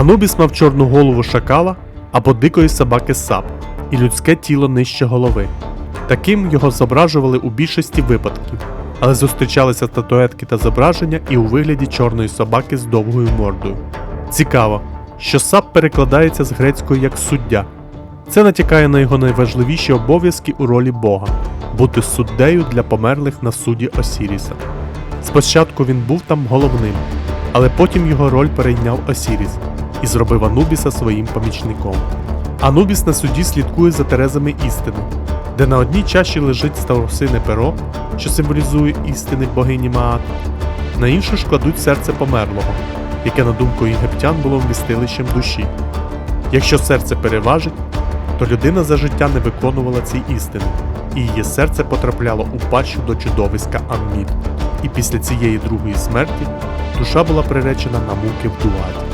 Анубіс мав чорну голову шакала або дикої собаки сап і людське тіло нижче голови. Таким його зображували у більшості випадків, але зустрічалися статуетки та зображення і у вигляді чорної собаки з довгою мордою. Цікаво, що сап перекладається з грецької як суддя. Це натякає на його найважливіші обов'язки у ролі Бога бути суддею для померлих на суді Осіріса. Спочатку він був там головним, але потім його роль перейняв Осіріс і зробив Анубіса своїм помічником. Анубіс на суді слідкує за терезами істини, де на одній чаші лежить старосине перо, що символізує істини богині Маат, на іншу ж кладуть серце померлого, яке, на думку єгиптян, було вмістилищем душі. Якщо серце переважить, то людина за життя не виконувала ці істини, і її серце потрапляло у пащу до чудовиська Аммід. І після цієї другої смерті душа була приречена на муки в дуаті.